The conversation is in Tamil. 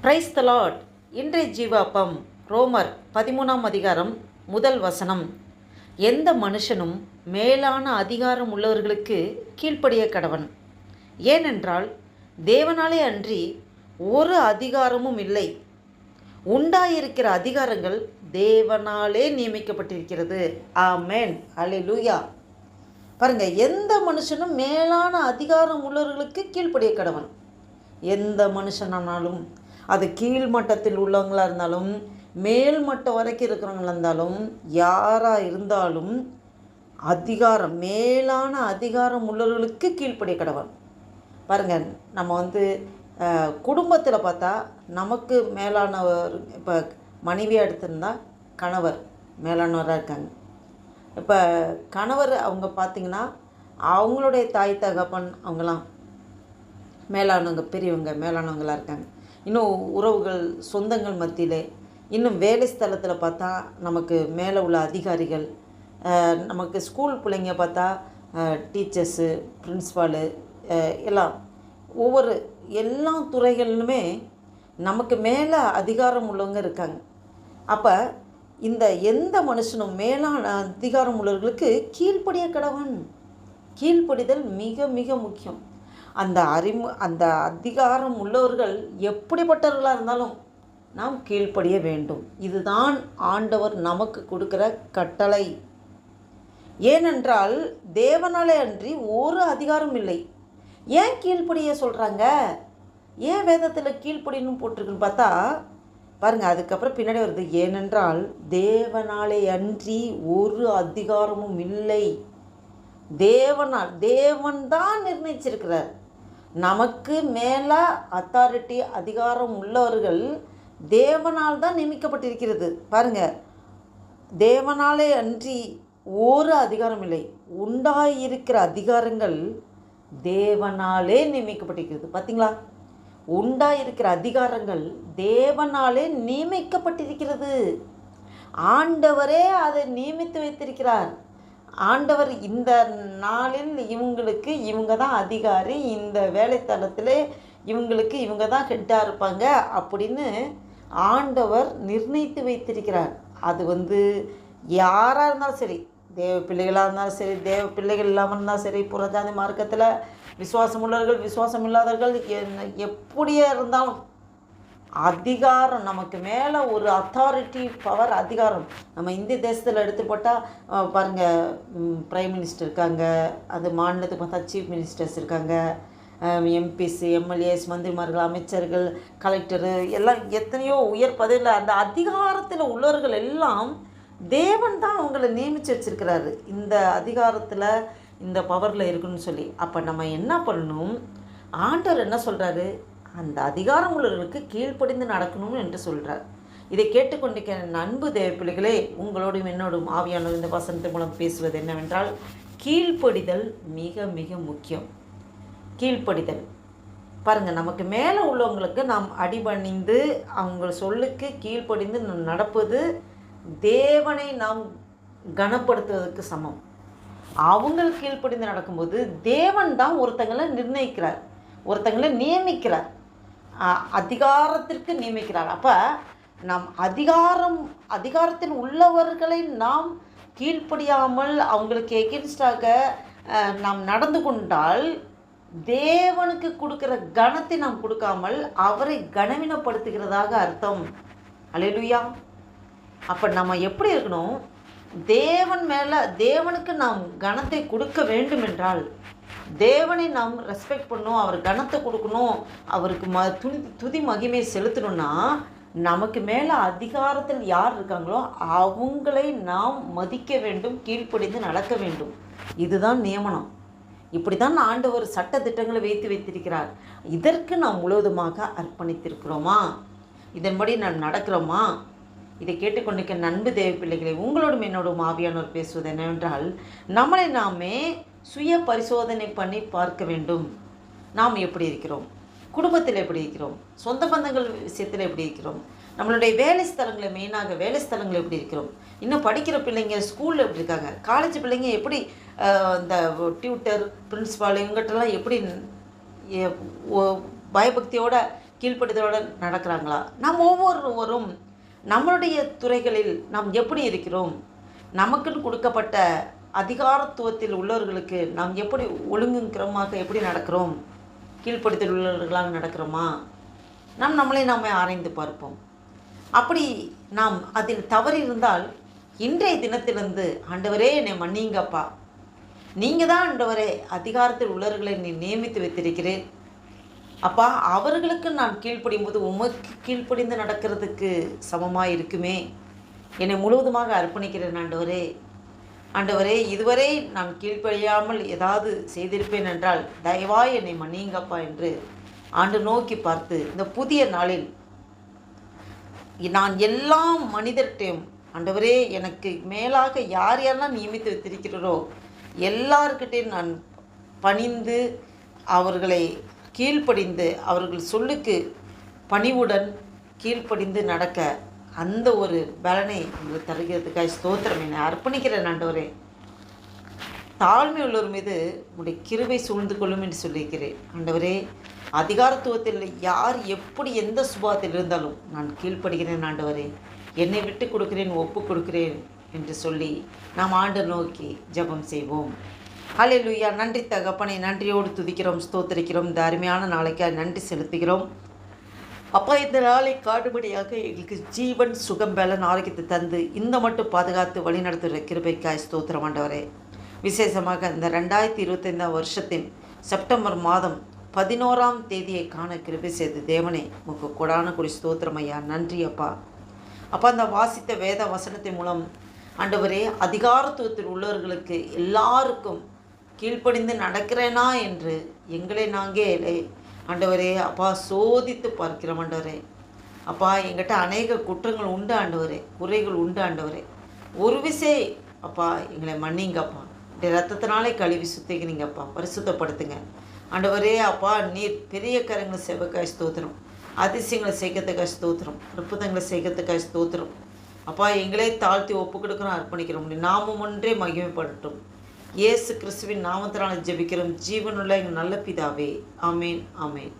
பிரைஸ் த இன்றைய ஜீவாப்பம் ரோமர் பதிமூணாம் அதிகாரம் முதல் வசனம். எந்த மனுஷனும் மேலான அதிகாரம் உள்ளவர்களுக்கு கீழ்ப்படிய கடவன். ஏனென்றால் தேவனாலே அன்றி ஒரு அதிகாரமும் இல்லை. உண்டாயிருக்கிற அதிகாரங்கள் தேவனாலே நியமிக்கப்பட்டிருக்கிறது. ஆமேன். அலே லூயா பாருங்க எந்த மனுஷனும் மேலான அதிகாரம் உள்ளவர்களுக்கு கீழ்ப்படிய கடவன். எந்த மனுஷனானாலும் அது கீழ்மட்டத்தில் உள்ளவங்களா இருந்தாலும் மேல் மட்டம் வரைக்கும் இருக்கிறவங்களா இருந்தாலும் யாராக இருந்தாலும் அதிகாரம் மேலான அதிகாரம் உள்ளவர்களுக்கு கீழ்ப்படிய கடவன் பாருங்க நம்ம வந்து குடும்பத்தில் பார்த்தா நமக்கு மேலானவர் இப்போ மனைவியாக எடுத்திருந்தா கணவர் மேலானவராக இருக்காங்க. இப்போ கணவர் அவங்க பார்த்திங்கன்னா அவங்களுடைய தாய் தகப்பன் அவங்களாம் மேலானவங்க பெரியவங்க மேலானவங்களாக இருக்காங்க. இன்னும் உறவுகள் சொந்தங்கள் மத்தியில் இன்னும் வேலை ஸ்தலத்தில் பார்த்தா நமக்கு மேலே உள்ள அதிகாரிகள் நமக்கு ஸ்கூல் பிள்ளைங்க பார்த்தா டீச்சர்ஸு பிரின்ஸ்பாலு எல்லாம். ஒவ்வொரு எல்லா துறைகளிலுமே நமக்கு மேலே அதிகாரம் உள்ளவங்க இருக்காங்க. அப்போ இந்த எந்த மனுஷனும் மேலான அதிகாரம் உள்ளவர்களுக்கு கீழ்ப்படிய கடவன் கீழ்ப்படிதல் மிக மிக முக்கியம். அந்த அறிமு அந்த அதிகாரம் உள்ளவர்கள் எப்படிப்பட்டவர்களாக இருந்தாலும் நாம் கீழ்ப்படிய வேண்டும். இதுதான் ஆண்டவர் நமக்கு கொடுக்கிற கட்டளை. ஏனென்றால் தேவனாலே அன்றி ஒரு அதிகாரம் இல்லை. ஏன் கீழ்ப்படிய சொல்கிறாங்க ஏன் வேதத்தில் கீழ்ப்படின்னு போட்டிருக்குன்னு பார்த்தா பாருங்கள் அதுக்கப்புறம் பின்னாடி வருது ஏனென்றால் தேவனாலே அன்றி ஒரு அதிகாரமும் இல்லை. தேவனால் தேவன் தான் நிர்ணயிச்சிருக்கிறார். நமக்கு மேலே அத்தாரிட்டி அதிகாரம் உள்ளவர்கள் தேவனால் தான் நியமிக்கப்பட்டிருக்கிறது. பாருங்க தேவனாலே அன்றி ஒரு அதிகாரம் இல்லை. உண்டாயிருக்கிற அதிகாரங்கள் தேவனாலே நியமிக்கப்பட்டிருக்கிறது. பார்த்தீங்களா உண்டாயிருக்கிற அதிகாரங்கள் தேவனாலே நியமிக்கப்பட்டிருக்கிறது. ஆண்டவரே அதை நியமித்து வைத்திருக்கிறார். ஆண்டவர் இந்த நாளில் இவங்களுக்கு இவங்க தான் அதிகாரி இந்த வேலைத்தளத்தில் இவங்களுக்கு இவங்க தான் ஹெட்டாக இருப்பாங்க அப்படின்னு ஆண்டவர் நிர்ணயித்து வைத்திருக்கிறார். அது வந்து யாராக இருந்தாலும் சரி தேவ பிள்ளைகளாக இருந்தாலும் சரி தேவ பிள்ளைகள் இல்லாமல் இருந்தாலும் சரி புறஜாதி மார்க்கத்தில் விசுவாசம் உள்ளவர்கள் விசுவாசம் இல்லாதவர்கள் என்ன எப்படியே இருந்தாலும் அதிகாரம் நமக்கு மேலே ஒரு அத்தாரிட்டி பவர் அதிகாரம். நம்ம இந்திய தேசத்தில் எடுத்து போட்டால் பாருங்கள் ப்ரைம் மினிஸ்டர் இருக்காங்க அது மாநிலத்துக்கு பார்த்தா சீஃப் மினிஸ்டர்ஸ் இருக்காங்க எம்பிஸ் எம்எல்ஏஸ் மந்திரிமார்கள் அமைச்சர்கள் கலெக்டரு எல்லாம் எத்தனையோ உயர் பதவியில் அந்த அதிகாரத்தில் உள்ளவர்கள் எல்லாம் தேவன் தான் அவங்களை நியமித்து வச்சிருக்கிறாரு. இந்த அதிகாரத்தில் இந்த பவரில் இருக்குன்னு சொல்லி. அப்போ நம்ம என்ன பண்ணணும்? ஆண்டவர் என்ன சொல்கிறாரு அந்த அதிகாரம் உள்ளவர்களுக்கு கீழ்ப்படிந்து நடக்கணும் என்று சொல்கிறார் இதை கேட்டுக்கொண்டிருக்கிற அன்பு தேவப்பிள்ளைகளே உங்களோடும் என்னோடும் ஆவியானவர் இந்த வசனத்தின் மூலம் பேசுவது என்னவென்றால் கீழ்ப்படிதல் மிக மிக முக்கியம். கீழ்ப்படிதல். பாருங்கள் நமக்கு மேலே உள்ளவங்களுக்கு நாம் அடிபணிந்து அவங்க சொல்லுக்கு கீழ்ப்படிந்து நடப்பது தேவனை நாம் கனப்படுத்துவதற்கு சமம். அவங்களுக்கு கீழ்ப்படிந்து நடக்கும்போது தேவன் தான் ஒருத்தங்களை நிர்ணயிக்கிறார் ஒருத்தங்களை நியமிக்கிறார். அதிகாரத்திற்கு நியமிக்கிறார். அப்போ நம் அதிகாரம் அதிகாரத்தில் உள்ளவர்களை நாம் கீழ்ப்படியாமல் அவங்களுக்கு எகென்ஸ்டாக நாம் நடந்து கொண்டால் தேவனுக்கு கொடுக்குற கணத்தை நாம் கொடுக்காமல் அவரை கனவீனப்படுத்துகிறதாக அர்த்தம். அலையலுயா அப்போ நம்ம எப்படி இருக்கணும்? தேவன் மேலே தேவனுக்கு நாம் கணத்தை கொடுக்க வேண்டும் என்றால் தேவனை நாம் ரெஸ்பெக்ட் பண்ணணும் அவர் கனத்தை கொடுக்கணும் அவருக்கு ம துணி துதி மகிமை செலுத்தணும்னா நமக்கு மேலே அதிகாரத்தில் யார் இருக்காங்களோ அவங்களை நாம் மதிக்க வேண்டும் கீழ்ப்படிந்து நடக்க வேண்டும். இதுதான் நியமனம். இப்படி தான் ஆண்டவர் சட்ட திட்டங்களை வைத்து வைத்திருக்கிறார். இதற்கு நாம் முழுவதுமாக அர்ப்பணித்திருக்கிறோமா? இதன்படி நாம் நடக்கிறோமா? இதை கேட்டுக்கொண்டிருக்க நண்பு தேவ பிள்ளைகளை உங்களோடும் என்னோடும் ஆவியானோர் பேசுவது என்னவென்றால் நம்மளை நாமே சுய பரிசோதனை பண்ணி பார்க்க வேண்டும். நாம் எப்படி இருக்கிறோம்? குடும்பத்தில் எப்படி இருக்கிறோம்? சொந்த பந்தங்கள் விஷயத்தில் எப்படி இருக்கிறோம்? நம்மளுடைய வேலை ஸ்தலங்களை மெயினாக வேலை ஸ்தலங்கள் எப்படி இருக்கிறோம்? இன்னும் படிக்கிற பிள்ளைங்க ஸ்கூலில் எப்படி இருக்காங்க? காலேஜ் பிள்ளைங்க எப்படி இந்த டியூட்டர் பிரின்ஸ்பால் இவங்ககிட்டலாம் எப்படி எ- ஒ- பயபக்தியோட கீழ்ப்படுதலோடு நடக்கிறாங்களா? நாம் ஒவ்வொருவரும் நம்மளுடைய துறைகளில் நாம் எப்படி இருக்கிறோம்? நமக்குன்னு கொடுக்கப்பட்ட அதிகாரத்துவத்தில் உள்ளவர்களுக்கு நாம் எப்படி ஒழுங்குங்கிறமாக எப்படி நடக்கிறோம்? கீழ்ப்படுத்தல் உள்ளவர்களாக நடக்கிறோமா? நாம் நம்மளை நாம் ஆராய்ந்து பார்ப்போம். அப்படி நாம் அதில் தவறி இருந்தால் இன்றைய தினத்திலிருந்து ஆண்டவரே என்னை மன்னிங்கப்பா. நீங்கள் தான் ஆண்டவரே அதிகாரத்தில் உள்ளவர்களை நீ நியமித்து வைத்திருக்கிறேன் அப்பா அவர்களுக்கு நான் கீழ்ப்படியும் போது உமக்கு கீழ்ப்படிந்து நடக்கிறதுக்கு சமமாக இருக்குமே என்னை முழுவதுமாக அர்ப்பணிக்கிறேன் ஆண்டவரே. ஆண்டவரே இதுவரை நான் கீழ்ப்படியாமல் ஏதாவது செய்திருப்பேன் என்றால் தயவாய் என்னை மன்னியுங்கப்பா என்று ஆண்டு நோக்கி பார்த்து இந்த புதிய நாளில் நான் எல்லா மனிதர்கிட்டையும் ஆண்டவரே எனக்கு மேலாக யார் யாரெல்லாம் நியமித்து வைத்திருக்கிறோ எல்லார்கிட்டையும் நான் பணிந்து அவர்களை கீழ்ப்படிந்து அவர்கள் சொல்லுக்கு பணிவுடன் கீழ்ப்படிந்து நடக்க அந்த ஒரு பலனை உங்களுக்கு தருகிறதுக்காக ஸ்தோத்திரம். என்னை அர்ப்பணிக்கிறேன் ஆண்டவரே. தாழ்மை உள்ளவர் மீது உடைய கிருவை சூழ்ந்து கொள்ளும் என்று சொல்லியிருக்கிறேன். ஆண்டவரே அதிகாரத்துவத்தில் யார் எப்படி எந்த சுபாவத்தில் இருந்தாலும் நான் கீழ்ப்படுகிறேன் ஆண்டவரே. என்னை விட்டு கொடுக்கிறேன் ஒப்பு கொடுக்கிறேன் என்று சொல்லி நாம் ஆண்டு நோக்கி ஜெபம் செய்வோம். ஹalleluya. நன்றி தகப்பனை நன்றியோடு துதிக்கிறோம் ஸ்தோத்திரிக்கிறோம். இந்த அருமையான நாளைக்காக நன்றி செலுத்துகிறோம். அப்பா இந்த நாளை காடுபடியாக எங்களுக்கு ஜீவன் சுகம் பலன் ஆரோக்கியத்தை தந்து இந்த மட்டும் பாதுகாத்து வழிநடத்துகிற கிருபைக்காய் ஸ்தோத்திரம் ஆண்டவரே. விசேஷமாக இந்த ரெண்டாயிரத்தி இருபத்தைந்தாம் வருஷத்தின் செப்டம்பர் மாதம் பதினோராம் தேதியை காண கிருபை செய்து தேவனே உங்க கொடான குடி ஸ்தோத்திரம் ஐயா. நன்றி அப்பா. அப்பா அந்த வாசித்த வேத வசனத்தின் மூலம் ஆண்டவரே அதிகாரத்துவத்தில் உள்ளவர்களுக்கு எல்லாருக்கும் கீழ்ப்படிந்து நடக்கிறேனா என்று எங்களை நாங்கே ஆண்டவரே அப்பா சோதித்து பார்க்கிறோம் ஆண்டவரே. அப்பா எங்கிட்ட அநேக குற்றங்கள் உண்டு ஆண்டவரே குறைகள் உண்டு ஆண்டவரே. ஒரு விசை அப்பா எங்களை மன்னிங்கப்பா. இந்த ரத்தத்தினாலே கழுவி சுத்திக்கிறீங்கப்பா பரிசுத்தப்படுத்துங்க. ஆண்டவரே அப்பா நீர் பெரிய கரங்களை செவக்காய் ஸ்தோத்திரம். அதிசயங்களை செய்கிறதுக்காக ஸ்தோத்திரம். அற்புதங்களை செய்கிறதுக்காக ஸ்தோத்திரம். அப்பா எங்களே தாழ்த்தி ஒப்பு கொடுக்குறோம் அர்ப்பணிக்கிறோம். நாமும் நாமம் ஒன்றே மகிமைப்படட்டும். இயேசு கிறிஸ்துவின் நாமத்தினால் ஜெபிக்கிறோம். ஜீவனுள்ள எங்கள் நல்ல பிதாவே. அமேன் அமேன்